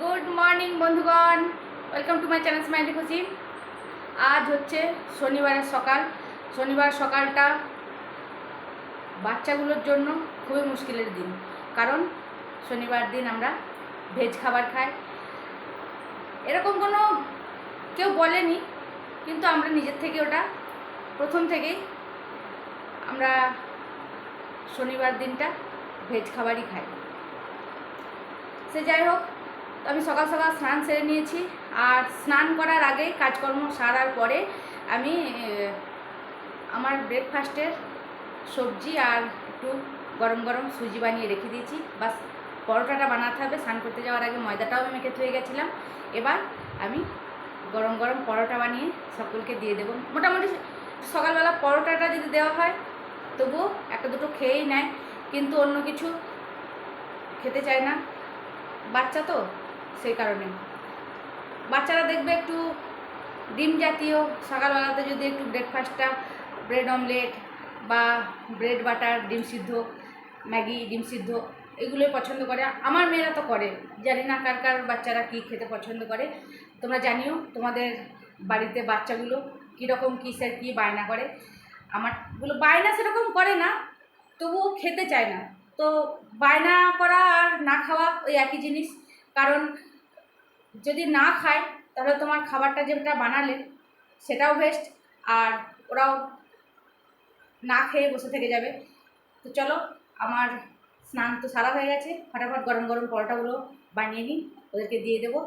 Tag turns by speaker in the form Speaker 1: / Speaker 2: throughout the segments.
Speaker 1: Good morning বন্ধুগণ. Welcome to my channel smiley Khushi আজ হচ্ছে শনিবারের সকাল। শনিবার সকালটা বাচ্চাগুলোর জন্য খুবই মুশকিলের দিন। কারণ শনিবার দিন আমরা ভেজ খাবার খাই। এরকম কোনো কেউ বলেনি, কিন্তু আমরা নিজের থেকে ওটা প্রথম থেকেই আমরা শনিবার দিনটা ভেজ খাবারই খাই। সে যাই হোক, আমি সকাল সকাল স্নান সেরে নিয়েছি। আর স্নান করার আগে কাজকর্ম সারার পরে আমি আমার ব্রেকফাস্টের সবজি আর একটু গরম গরম সুজি বানিয়ে রেখে দিয়েছি। বাস, পরোটাটা বানাতে হবে। স্নান করতে যাওয়ার আগে ময়দাটাও আমি মেখে থয়ে গেছিলাম। এবার আমি গরম গরম পরোটা বানিয়ে সকলকে দিয়ে দেবো। মোটামুটি সকালবেলা পরোটাটা যদি দেওয়া হয় তবুও একটা দুটো খেয়েই নেয়, কিন্তু অন্য কিছু খেতে চায় না। বাচ্চা তো, সেই কারণে। বাচ্চারা দেখবে একটু ডিম জাতীয়, সকালবেলাতে যদি একটু ব্রেকফাস্টটা ব্রেড অমলেট বা ব্রেড বাটার ডিম সিদ্ধ, ম্যাগি, ডিম সিদ্ধ, এগুলোই পছন্দ করে। আমার মেয়েরা তো করে, জানি না কার কার বাচ্চারা কী খেতে পছন্দ করে। তোমরা জানিও তোমাদের বাড়িতে বাচ্চাগুলো কীরকম, কিসের, কী বায়না করে। আমারগুলো বায়না সেরকম করে না, তবুও খেতে চায় না। তো বায়না করা আর না খাওয়া ওই একই জিনিস। কারণ যদি না খায়, তাহলে তোমার খাবারটা যেটা বানালে, সেটাও বেস্ট আর ওরাও না খেয়ে বসে থেকে যাবে। তো চলো, আমার স্নান তো সারা হয়ে গেছে। ফটাফট গরম গরম পরোটাগুলো বানিয়ে নিই, ওদেরকে দিয়ে দেবো।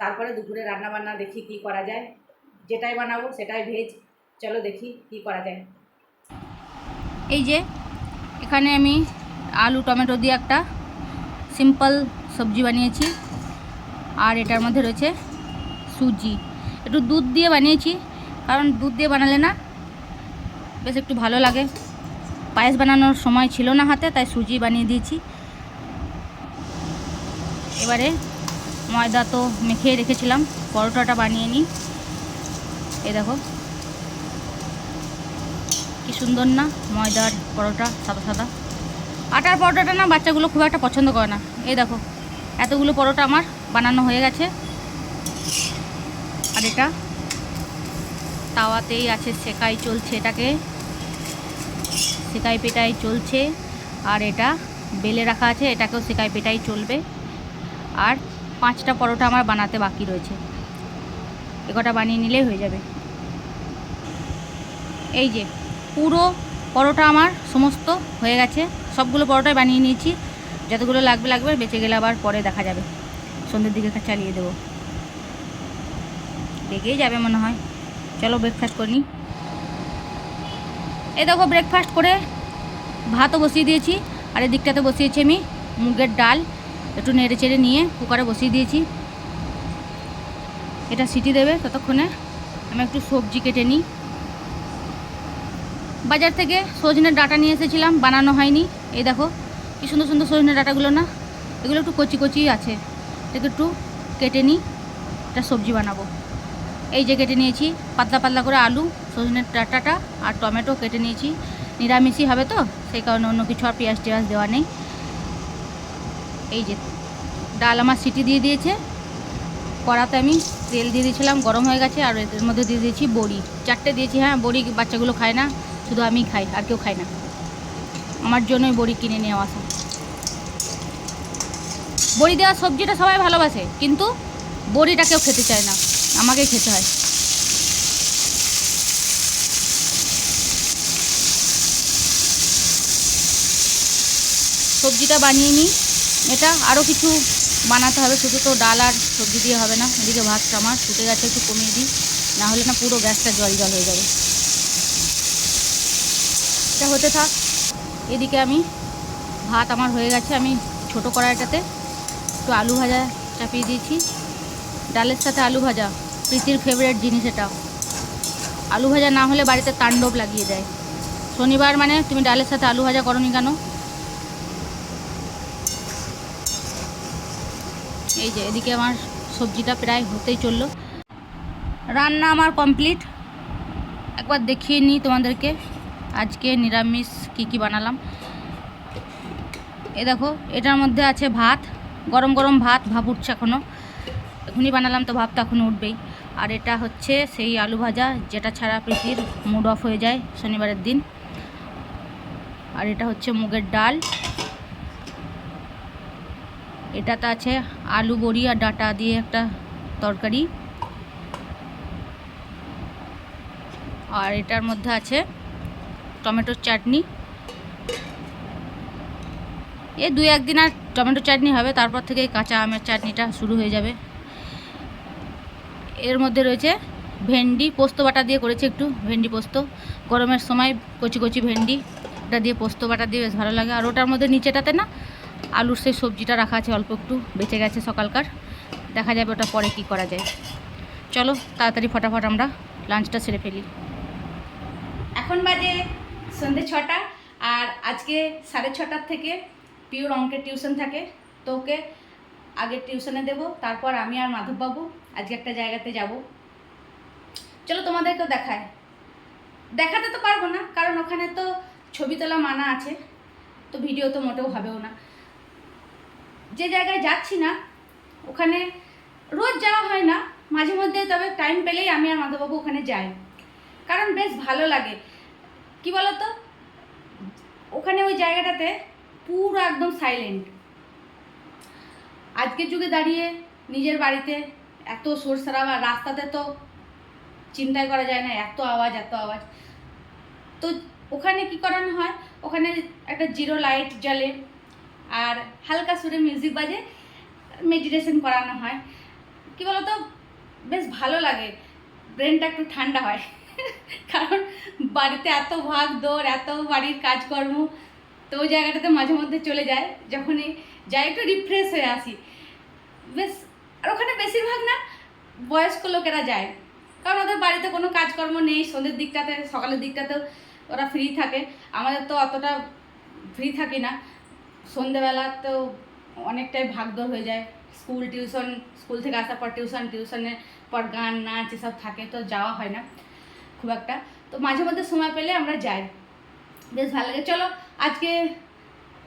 Speaker 1: তারপরে দুপুরে রান্না বান্না দেখি কী করা যায়। যেটাই বানাবো, সেটাই ভেজ চলো দেখি কী করা যায়। এই যে, এখানে আমি আলু, টমেটো দিয়ে একটা সিম্পল সবজি বানিয়েছি। আর এটার মধ্যে রয়েছে সুজি। একটু দুধ দিয়ে বানিয়েছি, কারণ দুধ দিয়ে বানালে না বেশ একটু ভালো লাগে। পায়েস বানানোর সময় ছিল না হাতে, তাই সুজি বানিয়ে দিয়েছি। এবারে ময়দা তো মেখে রেখেছিলাম, পরোটাটা বানিয়ে নিই। এই দেখো। কি সুন্দর না, ময়দার পরোটা, সাদা সাদা। আটার পরোটাটা না বাচ্চাগুলো খুব একটা পছন্দ করে না। এই দেখো, এতগুলো পরোটা আমার বানানো হয়ে গেছে। আর এটা তাওয়াতেই আছে, সেকাই চলছে এটাকে। সেকাই পেটাই চলছে। আর এটা বেলে রাখা আছে, এটাকেও সেকাই পেটাই চলবে। আর পাঁচটা পরোটা আমার বানাতে বাকি রয়েছে। এ কটা বানিয়ে নিলেই হয়ে যাবে। এই যে পুরো পরোটা আমার সমস্ত হয়ে গেছে। সবগুলো পরোটাই বানিয়ে নিয়েছি। যতগুলো লাগবে লাগবে, বেঁচে গেলে আবার পরে দেখা যাবে। সন্ধ্যের দিকে চালিয়ে দেবো। লেগেই যাবে মনে হয়। চলো ব্রেকফাস্ট করে নিই। এই দেখো ব্রেকফাস্ট করে ভাতও বসিয়ে দিয়েছি। আর এদিকটাতে বসিয়েছি আমি মুগের ডাল। একটু নেড়ে চেড়ে নিয়ে কুকারে বসিয়ে দিয়েছি। এটা সিটি দেবে ততক্ষণে। আমি একটু সবজি কেটে নিই। বাজার থেকে সজনের ডাটা নিয়ে এসেছিলাম, বানানো হয়নি। এই দেখো, কি সুন্দর সুন্দর সজনের ডাটাগুলো না? এগুলো একটু কচি কচি আছে। এটাকে একটু কেটে নিই এটা সবজি বানাবো। এই যে কেটে নিয়েছি, পাতলা পাতলা করে আলু, সজনের ডাটাটা আর টমেটো কেটে নিয়েছি। নিরামিষই হবে তো, সেই কারণে অন্য কিছু আর পেঁয়াজ টেয়াজ দেওয়া নেই। এই যে, ডাল আমার সিটি দিয়ে দিয়েছে। কড়াতে আমি তেল দিয়ে দিয়েছিলাম, গরম হয়ে গেছে, আর এর মধ্যে দিয়ে দিয়েছি বড়ি। চারটে দিয়েছি হ্যাঁ বড়ি বাচ্চাগুলো খায় না। শুধু আমি খাই, আর কেউ খায় না। আমার জন্যই বড়ি কিনে নিয়ে আসা। বড়ি দেওয়া সবজিটা সবাই ভালোবাসে, কিন্তু বড়িটা কেউ খেতে চায় না। আমাকেই খেতে হয়। সবজিটা বানিয়ে নিই। এটা আরও কিছু বানাতে হবে, শুধু তো ডাল আর সবজি দিয়ে হবে না। এদিকে ভাতটা আমার ফুটে গেছে, একটু কমিয়ে দিই। না হলে না পুরো গ্যাসটা জল জল হয়ে যাবে। এটা হতে থাক। এদিকে আমি ভাত আমার হয়ে গেছে, আমি ছোট কড়াইটাতে একটু আলু ভাজা চাপিয়ে দিয়েছি। ডালের সাথে আলু ভাজা, প্রীতির ফেভারিট জিনিস এটা। আলু ভাজা না হলে বাড়িতে তাণ্ডব লাগিয়ে দেয়। শনিবার মানে তুমি ডালের সাথে আলু ভাজা করো করনি কেন? এই যে, এদিকে আমার সবজিটা প্রায় হতেই চলল। রান্না আমার কমপ্লিট একবার দেখিয়ে নিই তোমাদেরকে। আজকে নিরামিষ কি কি বানালাম? এ দেখো, এটার মধ্যে আছে ভাত, গরম গরম ভাত ভাপ উঠছে এখনও এখনই বানালাম তো ভাব তো এখনও উঠবেই। আর এটা হচ্ছে সেই আলু ভাজা, যেটা ছাড়া প্রীতির মুড অফ হয়ে যায় শনিবারের দিন। আর এটা হচ্ছে মুগের ডাল। এটাতে আছে আলু বড়ি আর ডাটা দিয়ে একটা তরকারি। আর এটার মধ্যে আছে টমেটোর চাটনি। এ দুই একদিন আর টমেটো চাটনি হবে, তারপর থেকে কাঁচা আমের চাটনিটা শুরু হয়ে যাবে। এর মধ্যে রয়েছে ভেন্ডি, পোস্ত বাটা দিয়ে করেছি একটু, ভেন্ডি পোস্ত। গরমের সময় কচি কচি ভেন্ডি ওটা দিয়ে পোস্ত বাটা দিয়ে বেশ ভালো লাগে। আর ওটার মধ্যে নিচেটাতে না আলুর সেই সবজিটা রাখা আছে, অল্প একটু বেঁচে গেছে সকালকার। দেখা যাবে ওটা পরে কি করা যায়। চলো, তাড়াতাড়ি ফটাফট আমরা লাঞ্চটা সেরে ফেলি। এখন বাজে সন্ধ্যে ছটা, আর আজকে সাড়ে ছটার থেকে পিওর অঙ্কের টিউশন থাকে, তো ওকে আগে টিউশনে দেবো, তারপর আমি আর মাধববাবু আজকে একটা জায়গাতে যাব। চলো তোমাদেরকেও দেখায় দেখাতে তো পারব না, কারণ ওখানে তো ছবি তোলা মানা আছে, তো ভিডিও তো মোটেও হবেও না। যে জায়গায় যাচ্ছি না, ওখানে রোজ যাওয়া হয় না, মাঝে মধ্যে, তবে টাইম পেলেই আমি আর মাধববাবু ওখানে যাই। কারণ বেশ ভালো লাগে। কি বলতো? ওখানে ওই জায়গাটাতে পুরো একদম সাইলেন্ট আজকের যুগে দাঁড়িয়ে নিজের বাড়িতে এত সোর সারাবা রাস্তাতে তো চিন্তাই করা যায় না, এত আওয়াজ এত আওয়াজ। তো ওখানে কি করানো হয়? ওখানে একটা জিরো লাইট জ্বলে আর হালকা সুরে মিউজিক বাজে মেডিটেশন করানো হয়। কি বলতো? বেশ ভালো লাগে। ব্রেনটা একটু ঠান্ডা হয়। কারণ বাড়িতে এত ভাগ দৌড়, এত বাড়ির কাজকর্ম, তো ওই জায়গাটাতে মাঝে মধ্যে চলে যায়। যখনই যাই একটু রিফ্রেশ হয়ে আসি। বেশ, আর ওখানে বেশিরভাগ না বয়স্ক লোকেরা যায়। কারণ ওদের বাড়িতে কোনো কাজকর্ম নেই, সন্ধ্যের দিকটাতে, সকালের দিকটাতেও ওরা ফ্রি থাকে। আমাদের তো অতটা ফ্রি থাকি না। সন্ধেবেলা তো অনেকটাই ভাগদৌড় হয়ে যায়। স্কুল টিউশন স্কুল থেকে আসার পর টিউশন টিউশনের পর গান, নাচ এসব থাকে, তো যাওয়া হয় না। খুব একটা। তো মাঝে মধ্যে সময় পেলে আমরা যাই। বেশ ভালো লাগে। চলো, আজকে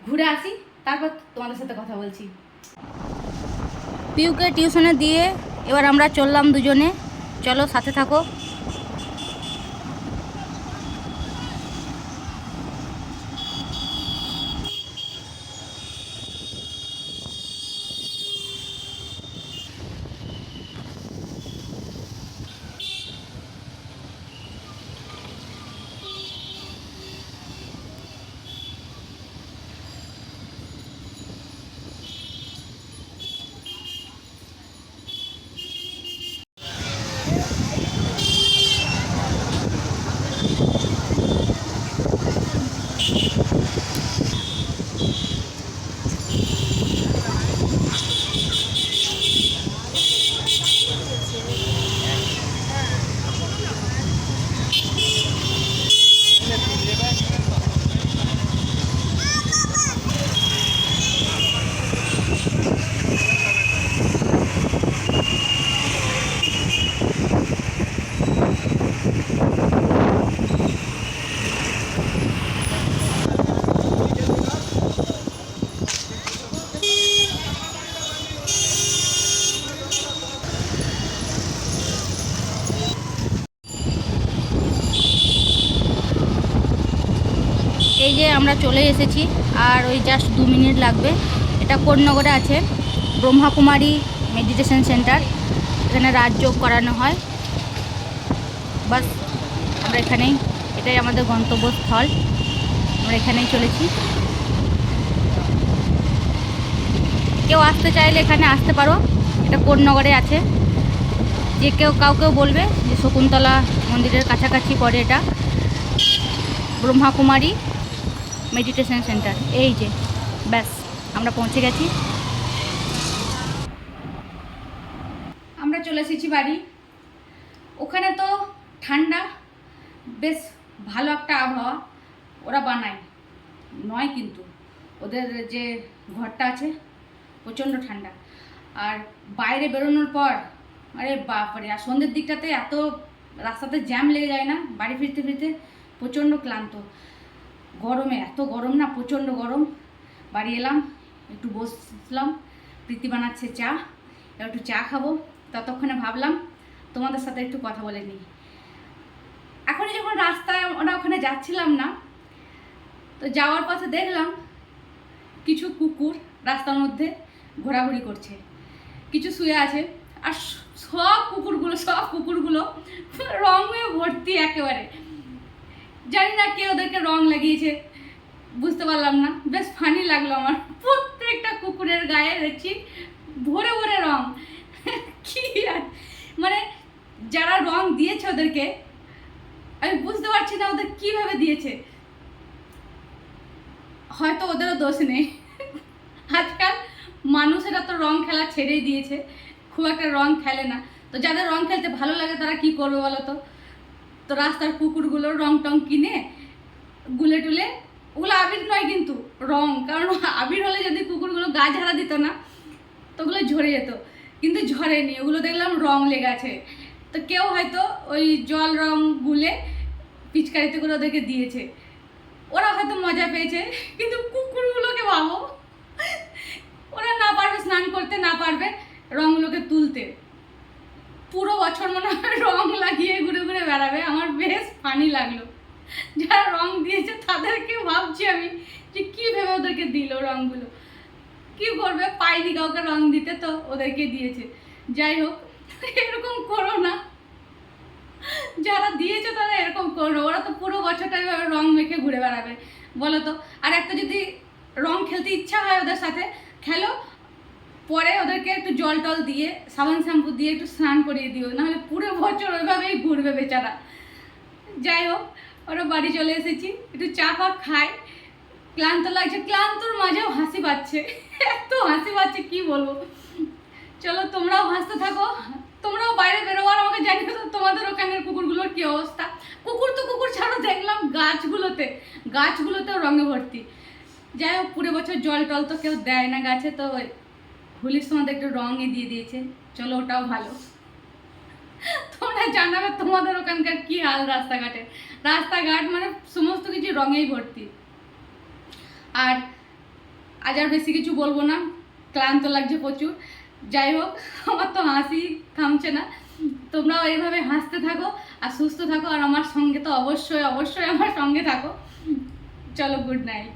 Speaker 1: ঘুরে আসি, তারপর তোমাদের সাথে কথা বলছি। পিউকে টিউশনে দিয়ে এবার আমরা চললাম দুজনে। চলো, সাথে থাকো। এই যে আমরা চলে এসেছি, আর ওই জাস্ট দু মিনিট লাগবে। এটা কোটনগরে আছে, ব্রহ্মাকুমারী মেডিটেশন সেন্টার। এখানে রাজযোগ করানো হয়। বাস, আমরা এখানেই, এটাই আমাদের গন্তব্যস্থল। আমরা এখানেই চলেছি। কেউ আসতে চাইলে এখানে আসতে পারো। এটা কোটনগরে আছে। যে কেউ, কাউকেও বলবে যে শকুন্তলা মন্দিরের কাছাকাছি পড়ে এটা। ব্রহ্মাকুমারী। মেডিটেশন সেন্টার এই যে, ব্যাস, আমরা পৌঁছে গেছি। আমরা চলে এসেছি বাড়ি। ওখানে তো ঠান্ডা, বেশ ভালো একটা আবহাওয়া ওরা বানায়। নয় কিন্তু, ওদের যে ঘরটা আছে, প্রচণ্ড ঠান্ডা। আর বাইরে বেরোনোর পর, আরে বাপরে, আর সন্ধ্যের দিকটাতে এত রাস্তাতে জ্যাম লেগে যায় না? বাড়ি ফিরতে ফিরতে প্রচণ্ড ক্লান্ত। গরমে, এত গরম না, প্রচণ্ড গরম। বাড়ি এলাম, একটু বসলাম, প্রীতি বানাচ্ছে চা, এবার একটু চা খাব। ততক্ষণে ভাবলাম, তোমাদের সাথে একটু কথা বলে নিই। এখনই যখন রাস্তায়, আমরা ওখানে যাচ্ছিলাম না, তো যাওয়ার পথে দেখলাম কিছু কুকুর রাস্তার মধ্যে ঘোরাঘুরি করছে। কিছু শুয়ে আছে, আর সব কুকুরগুলো সব কুকুরগুলো রঙে ভর্তি একেবারে। জানি না কে ওদেরকে রং লাগিয়েছে, বুঝতে পারলাম না। বেশ ফানি লাগল আমার। প্রত্যেকটা কুকুরের গায়ে দেখছি ভরে ভরে রং। কি আর মানে যারা রং দিয়েছে ওদেরকে, আমি বুঝতে পারছি না ওদের কীভাবে দিয়েছে। হয়তো ওদেরও দোষ নেই। আজকাল মানুষেরা তো রং খেলা ছেড়েই দিয়েছে। খুব একটা রং খেলে না। তো যাদের রং খেলতে ভালো লাগে তারা কি করবে বলো তো? তো রাস্তার কুকুরগুলো রং টং কিনে গুলে টুলে, ওগুলো আবির নয় কিন্তু, রং। কারণ আবির হলে যদি কুকুরগুলো গা ঝাড়া দিত না, তো ওগুলো ঝরে যেত। কিন্তু ঝরেনি, ওগুলো দেখলাম রং লেগে আছে। তো কেউ হয়তো ওই জল রং গুলে পিচকারিতে করে ওদেরকে দিয়েছে। ওরা হয়তো মজা পেয়েছে, কিন্তু কুকুরগুলোকে ভাবো, ওরা না পারবে স্নান করতে, না পারবে রঙগুলোকে তুলতে। পুরো বছর মনে হয় রং লাগিয়ে ঘুরে ঘুরে বেড়াবে। আমার বেশ ফানি লাগল। যারা রং দিয়েছে তাদেরকে ভাবছি আমি যে কী ভেবে ওদেরকে দিল রঙগুলো কি করবে? পাইনি কাউকে রং দিতে তো ওদেরকে দিয়েছে। যাই হোক, এরকম করো না। যারা দিয়েছে তারা এরকম করো। ওরা তো পুরো বছরটা রং মেখে ঘুরে বেড়াবে। বলো তো, আর একটা যদি রং খেলতে ইচ্ছা হয় ওদের সাথে, খেলো। পরে ওদেরকে একটু জল টল দিয়ে, সাবান শ্যাম্পু দিয়ে একটু স্নান করিয়ে দিও, নাহলে পুরো বছর ওইভাবেই ঘুরবে বেচারা। যাই হোক, ওরা বাড়ি চলে এসেছি, একটু চা ফা খাই। ক্লান্ত লাগছে, ক্লান্তর মাঝেও হাসি পাচ্ছে। এত হাসি পাচ্ছে, কি বলব? চলো, তোমরাও হাসতে থাকো। তোমরাও বাইরে বেরোবার আমাকে জানিয়ে তো তোমাদের ওখানের কুকুরগুলোর কি অবস্থা। কুকুর তো কুকুর ছাড়ো, দেখলাম গাছগুলোতে, গাছগুলোতেও রঙে ভর্তি। যাই হোক, পুরো বছর জল টল তো কেউ দেয় না গাছে, তো হোলির সময় একটু রঙে দিয়ে দিয়েছে। চলো, ওটাও ভালো। তোমরা জানাবে তোমাদের ওখানকার কি হাল রাস্তাঘাটে। রাস্তাঘাট মানে সমস্ত কিছু রঙেই ভর্তি। আর আজ আর বেশি কিছু বলব না, ক্লান্ত লাগছে প্রচুর। যাই হোক, আমার তো হাসি থামছে না। তোমরাও এইভাবে হাসতে থাকো আর সুস্থ থাকো, আর আমার সঙ্গে তো অবশ্যই অবশ্যই আমার সঙ্গে থাকো। চলো গুড নাইট